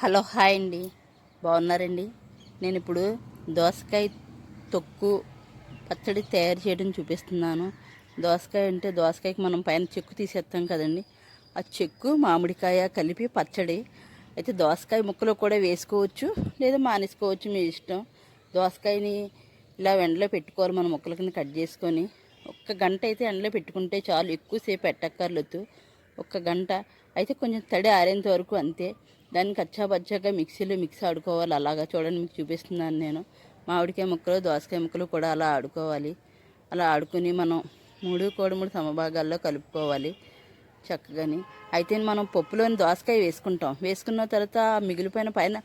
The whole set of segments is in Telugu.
హలో హాయ్ అండి. బాగున్నారండి? నేను ఇప్పుడు దోసకాయ తొక్కు పచ్చడి తయారు చేయడం చూపిస్తున్నాను. దోసకాయ అంటే దోసకాయకి మనం పైన చెక్కు తీసేస్తాం కదండి. ఆ చెక్కు మామిడికాయ కలిపి పచ్చడి. అయితే దోసకాయ ముక్కలు కూడా వేసుకోవచ్చు లేదా మానేసుకోవచ్చు మీ ఇష్టం. దోసకాయని ఇలా ఎండలో పెట్టుకోవాలి మనం ముక్కల కింద కట్ చేసుకొని. ఒక్క గంట అయితే ఎండలో పెట్టుకుంటే చాలు ఎక్కువసేపు పెట్టక్కర్లేదు. ఒక్క గంట. అయితే కొంచెం తడి ఆరేంత వరకు అంతే. దాన్ని కచ్చా బచ్చాగా మిక్సీలో మిక్సీ ఆడుకోవాలి. అలాగా చూడండి మీకు చూపిస్తున్నాను నేను. మామిడికాయ ముక్కలు దోసకాయ ముక్కలు కూడా అలా ఆడుకోవాలి. అలా ఆడుకుని మనం మూడు కోడి మూడు సమభాగాల్లో కలుపుకోవాలి చక్కగాని. అయితే మనం పప్పులోని దోసకాయ వేసుకుంటాం. వేసుకున్న తర్వాత మిగిలిపోయిన పైన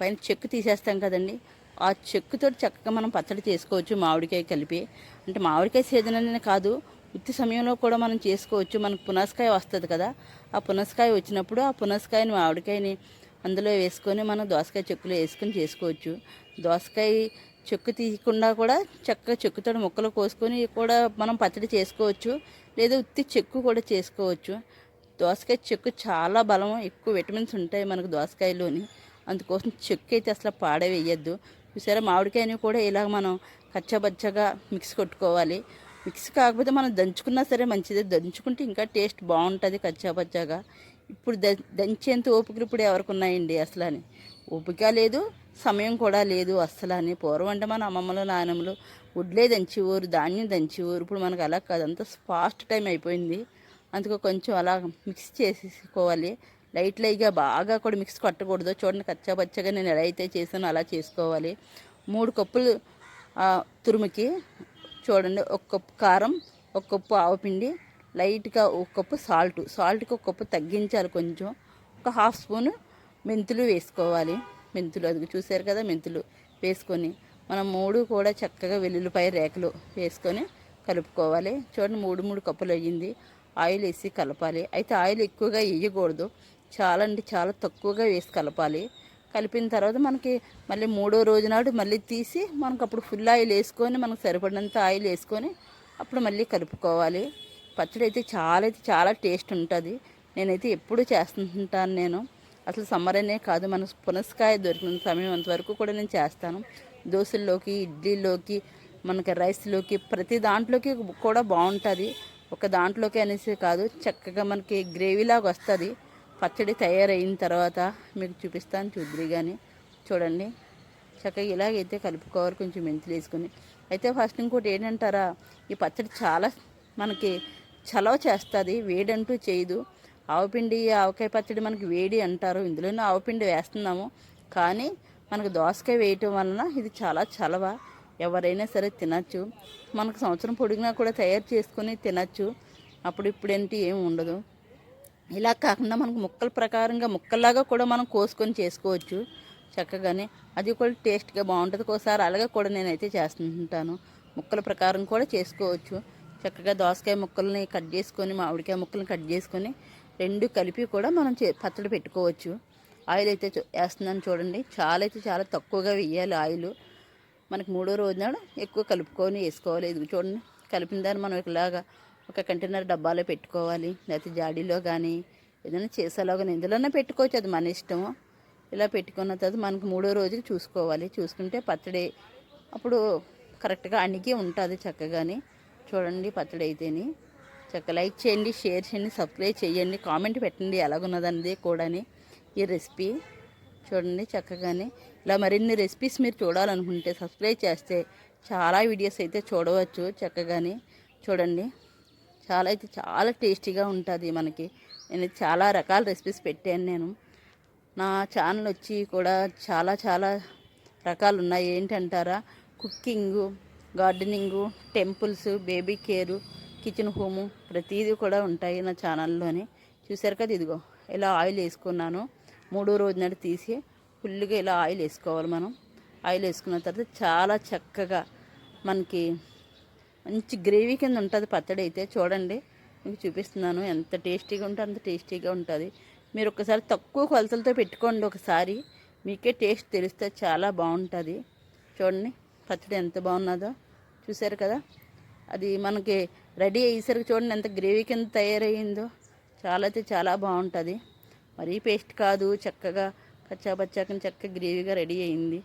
పైన చెక్కు తీసేస్తాం కదండి. ఆ చెక్కుతో చక్కగా మనం పచ్చడి చేసుకోవచ్చు మామిడికాయ కలిపి. అంటే మామిడికాయ సీజన్ అనే కాదు ఉత్తి సమయంలో కూడా మనం చేసుకోవచ్చు. మనకు పునస్కాయ వస్తుంది కదా. ఆ పునస్కాయ వచ్చినప్పుడు ఆ పునస్కాయని మామిడికాయని అందులో వేసుకొని మనం దోసకాయ చెక్కులో వేసుకొని చేసుకోవచ్చు. దోసకాయ చెక్కు తీయకుండా కూడా చక్కగా చెక్కుతో ముక్కలు కోసుకొని కూడా మనం పచ్చడి చేసుకోవచ్చు. లేదా ఉత్తి చెక్కు కూడా చేసుకోవచ్చు. దోసకాయ చెక్కు చాలా బలం ఎక్కువ విటమిన్స్ ఉంటాయి మనకు దోసకాయలోని. అందుకోసం చెక్కు అయితే అసలు పాడవేయద్దు చూసారా? మామిడికాయని కూడా ఇలా మనం కచ్చబచ్చగా మిక్స్ కొట్టుకోవాలి. మిక్స్ కాకపోతే మనం దంచుకున్నా సరే మంచిదే. దంచుకుంటే ఇంకా టేస్ట్ బాగుంటుంది కచ్చాపచ్చాగా. ఇప్పుడు ద దంచేంత ఓపికలు ఇప్పుడు ఎవరికి ఉన్నాయండి అసలు అని ఓపిక లేదు సమయం కూడా లేదు అస్సలు అని పూర్వం అంటే మన అమ్మమ్మలు నాయనమ్మలు వడ్లే దంచేవారు ధాన్యం దంచేవారు. ఇప్పుడు మనకు అలా కాదు. అంత ఫాస్ట్ టైం అయిపోయింది. అందుకు కొంచెం అలా మిక్స్ చేసేసుకోవాలి. లైట్ లైట్గా బాగా కూడా మిక్స్ కొట్టకూడదు. చూడండి కచ్చాపచ్చగా నేను ఎలా అయితే చేసానో అలా చేసుకోవాలి. మూడు కప్పులు తురుముకి చూడండి ఒక కప్పు కారం ఒక కప్పు ఆవపిండి లైట్గా ఒక కప్పు సాల్ట్. సాల్ట్కి ఒక కప్పు తగ్గించాలి కొంచెం. ఒక హాఫ్ స్పూన్ మెంతులు వేసుకోవాలి. మెంతులు అది చూసారు కదా మెంతులు వేసుకొని. మనం మూడు కూడా చక్కగా వెల్లుల్లిపాయ రేకలు వేసుకొని కలుపుకోవాలి. చూడండి మూడు మూడు కప్పులు అయ్యింది. ఆయిల్ వేసి కలపాలి. అయితే ఆయిల్ ఎక్కువగా వేయకూడదు. చాలా అంటే చాలా తక్కువగా వేసి కలపాలి. కలిపిన తర్వాత మనకి మళ్ళీ మూడో రోజు నాడు మళ్ళీ తీసి మనకు అప్పుడు ఫుల్ ఆయిల్ వేసుకొని మనకు సరిపడినంత ఆయిల్ వేసుకొని అప్పుడు మళ్ళీ కలుపుకోవాలి. పచ్చడి అయితే చాలా అయితే చాలా టేస్ట్ ఉంటుంది. నేనైతే ఎప్పుడు చేస్తుంటాను నేను. అసలు సమ్మర్ అనే కాదు మన పునస్కాయ దొరికిన సమయం అంతవరకు కూడా నేను చేస్తాను. దోశల్లోకి ఇడ్లీలోకి మనకి రైస్లోకి ప్రతి దాంట్లోకి కూడా బాగుంటుంది. ఒక దాంట్లోకి అనేసి కాదు చక్కగా మనకి గ్రేవీలాగా వస్తుంది. పచ్చడి తయారైన తర్వాత మీకు చూపిస్తాను చూద్దరి కానీ చూడండి. చక్కగా ఇలాగైతే కలుపుకోవాలి కొంచెం మెంతులు వేసుకొని. అయితే ఫస్ట్ ఇంకోటి ఏంటంటారా ఈ పచ్చడి చాలా మనకి చలవ చేస్తుంది వేడంటూ చేయదు. ఆవపిండి ఆవకాయ పచ్చడి మనకి వేడి అంటారు. ఇందులోనే ఆవపిండి వేస్తున్నాము. కానీ మనకు దోసకాయ వేయటం వలన ఇది చాలా చలవ. ఎవరైనా సరే తినచ్చు. మనకు సంవత్సరం పొడిగినా కూడా తయారు చేసుకొని తినచ్చు. అప్పుడు ఇప్పుడేంటి ఏమి ఉండదు. ఇలా కాకుండా మనకు ముక్కల ప్రకారంగా ముక్కల్లాగా కూడా మనం కోసుకొని చేసుకోవచ్చు. చక్కగానే అది కూడా టేస్ట్గా బాగుంటుంది. ఒకసారి అలాగే కూడా నేనైతే చేస్తుంటాను. ముక్కల ప్రకారం కూడా చేసుకోవచ్చు. చక్కగా దోసకాయ ముక్కల్ని కట్ చేసుకొని మామిడికాయ ముక్కల్ని కట్ చేసుకొని రెండు కలిపి కూడా మనం చే పచ్చడి పెట్టుకోవచ్చు. ఆయిల్ అయితే వేస్తున్నాను చూడండి. చాలా అయితే చాలా తక్కువగా వేయాలి ఆయిల్. మనకి మూడో రోజు నాడు ఎక్కువ కలుపుకొని వేసుకోవాలి. ఇది చూడండి. కలిపిన దాన్ని మనం ఇలాగా ఒక కంటైనర్ డబ్బాలో పెట్టుకోవాలి లేకపోతే జాడీలో కానీ ఏదైనా చేసేలా కానీ ఎందులోనే పెట్టుకోవచ్చు. అది మన ఇష్టము. ఇలా పెట్టుకున్న తర్వాత మనకు మూడో రోజుకి చూసుకోవాలి. చూసుకుంటే పచ్చడి అప్పుడు కరెక్ట్గా అణిగి ఉంటుంది చక్కగాని. చూడండి పచ్చడి అయితేని. చక్క లైక్ చేయండి షేర్ చేయండి సబ్స్క్రైబ్ చేయండి కామెంట్ పెట్టండి ఎలాగున్నదన్నది కూడాని ఈ రెసిపీ. చూడండి చక్కగానే. ఇలా మరిన్ని రెసిపీస్ మీరు చూడాలనుకుంటే సబ్స్క్రైబ్ చేస్తే చాలా వీడియోస్ అయితే చూడవచ్చు చక్కగానే. చూడండి. చాలా అయితే చాలా టేస్టీగా ఉంటుంది మనకి. నేను చాలా రకాల రెసిపీస్ పెట్టాను నేను. నా ఛానల్ వచ్చి కూడా చాలా చాలా రకాలు ఉన్నాయి. ఏంటంటారా? Cooking gardening temples baby care kitchen home ప్రతిదీ కూడా ఉంటాయి నా ఛానల్లోనే చూసారు కదా ఇదిగో ఇలా ఆయిల్ వేసుకున్నాను. మూడో రోజు నాడు తీసి ఫుల్గా ఇలా ఆయిల్ వేసుకోవాలి మనం. ఆయిల్ వేసుకున్న తర్వాత చాలా చక్కగా మనకి మంచి గ్రేవీ కింద ఉంటుంది పచ్చడి అయితే చూడండి. మీకు చూపిస్తున్నాను ఎంత టేస్టీగా ఉంటే అంత టేస్టీగా ఉంటుంది. మీరు ఒకసారి తక్కువ కొలతలతో పెట్టుకోండి ఒకసారి. మీకే టేస్ట్ తెలిస్తే చాలా బాగుంటుంది. చూడండి పచ్చడి ఎంత బాగున్నదో. చూసారు కదా? అది మనకి రెడీ అయ్యేసరికి చూడండి ఎంత గ్రేవీ కింద తయారయ్యిందో. చాలా అయితే చాలా బాగుంటుంది. మరీ పేస్ట్ కాదు చక్కగా పచ్చా పచ్చాకని చక్కగా గ్రేవీగా రెడీ అయింది